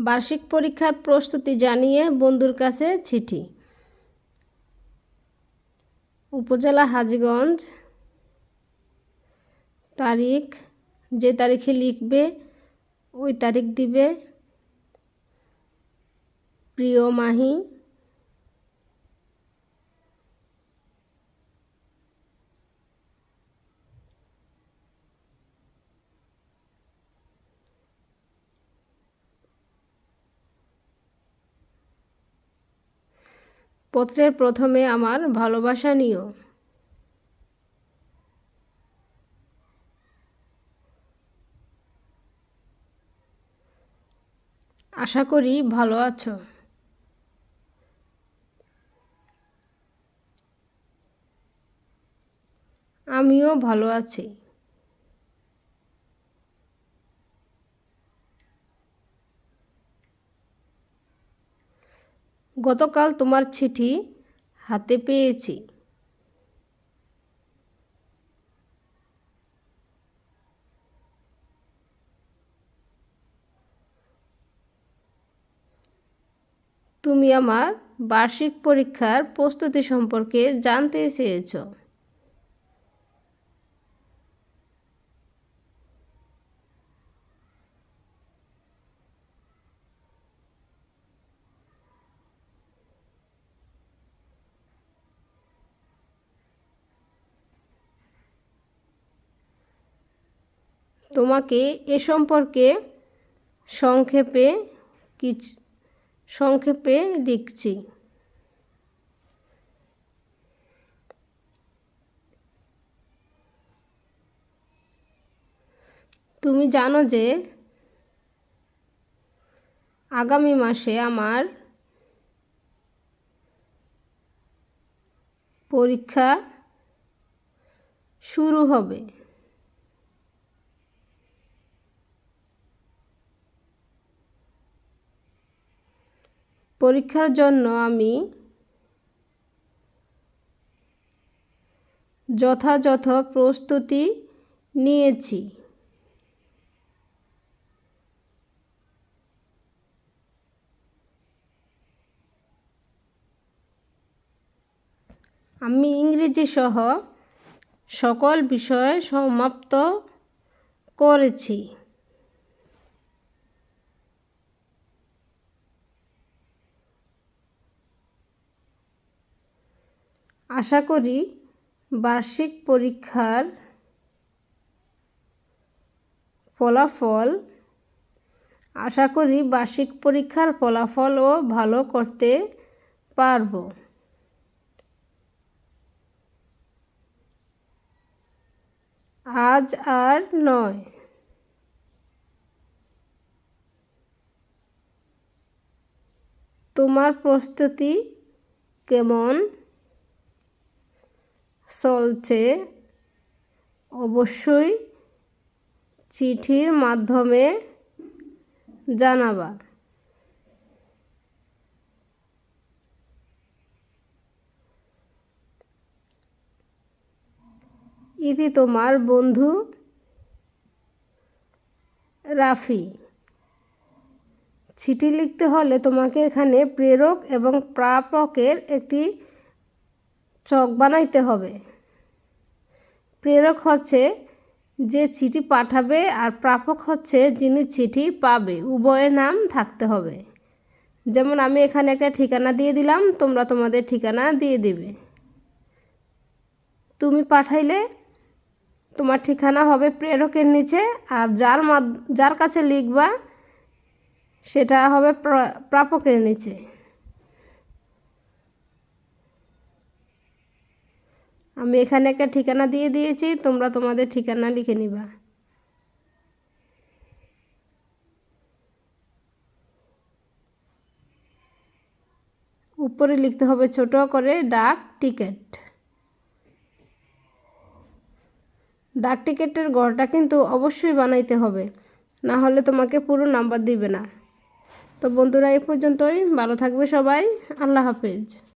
বার্ষিক পরীক্ষার প্রস্তুতি জানিয়ে বন্ধুর কাছে চিঠি। উপজেলা হাজিগঞ্জ তারিখ, যে তারিখে লিখবে, ওই তারিখ দিবে। প্রিয় মাহি পত্রের প্রথমে আমার ভালোবাসা নিও। আশা করি ভালো আছো। আমিও ভালো আছি। গতকাল তোমার চিঠি হাতে পেয়েছি। তুমি আমার বার্ষিক পরীক্ষার প্রস্তুতি সম্পর্কে জানতে চেয়েছ। তোমাকে এ সম্পর্কে সংক্ষেপে কিছু, সংক্ষেপে লিখছি। তুমি জানো যে আগামী মাসে আমার পরীক্ষা শুরু হবে। পরীক্ষার জন্য আমি যথাযথ প্রস্তুতি নিয়েছি। আমি ইংরেজি সহ সকল বিষয় সমাপ্ত করেছি। আশা করি বার্ষিক পরীক্ষার ফলাফল, আশা করি বার্ষিক পরীক্ষার ফলাফলও ভালো করতে পারব। আজ আর নয়। তোমার প্রস্তুতি কেমন? চলছে, অবশ্যই চিঠির মাধ্যমে জানাবা। ইতি তোমার বন্ধু রাফি। চিঠি লিখতে হলে তোমাকে এখানে প্রেরক এবং প্রাপকের একটি চক বানাইতে হবে। প্রেরক হচ্ছে যে চিঠি পাঠাবে আর প্রাপক হচ্ছে যিনি চিঠি পাবে, উভয়ের নাম থাকতে হবে। যেমন আমি এখানে একটা ঠিকানা দিয়ে দিলাম, তোমরা তোমাদের ঠিকানা দিয়ে দিবে। তুমি পাঠাইলে তোমার ঠিকানা হবে প্রেরকের নিচে আর যার যার কাছে লিখবা সেটা হবে প্রাপকের নিচে। আমি এখানে একটা ঠিকানা দিয়ে দিয়েছি, তোমরা তোমাদের ঠিকানা লিখে নিবা। উপরে লিখতে হবে ছোট করে ডাক টিকিট। ডাক টিকিটের ঘরটা কিন্তু অবশ্যই বানাইতে হবে, না হলে তোমাকে পুরো নাম্বার দিবে না। তো বন্ধুরা, এই পর্যন্তই। ভালো থাকবে সবাই। আল্লাহ হাফেজ।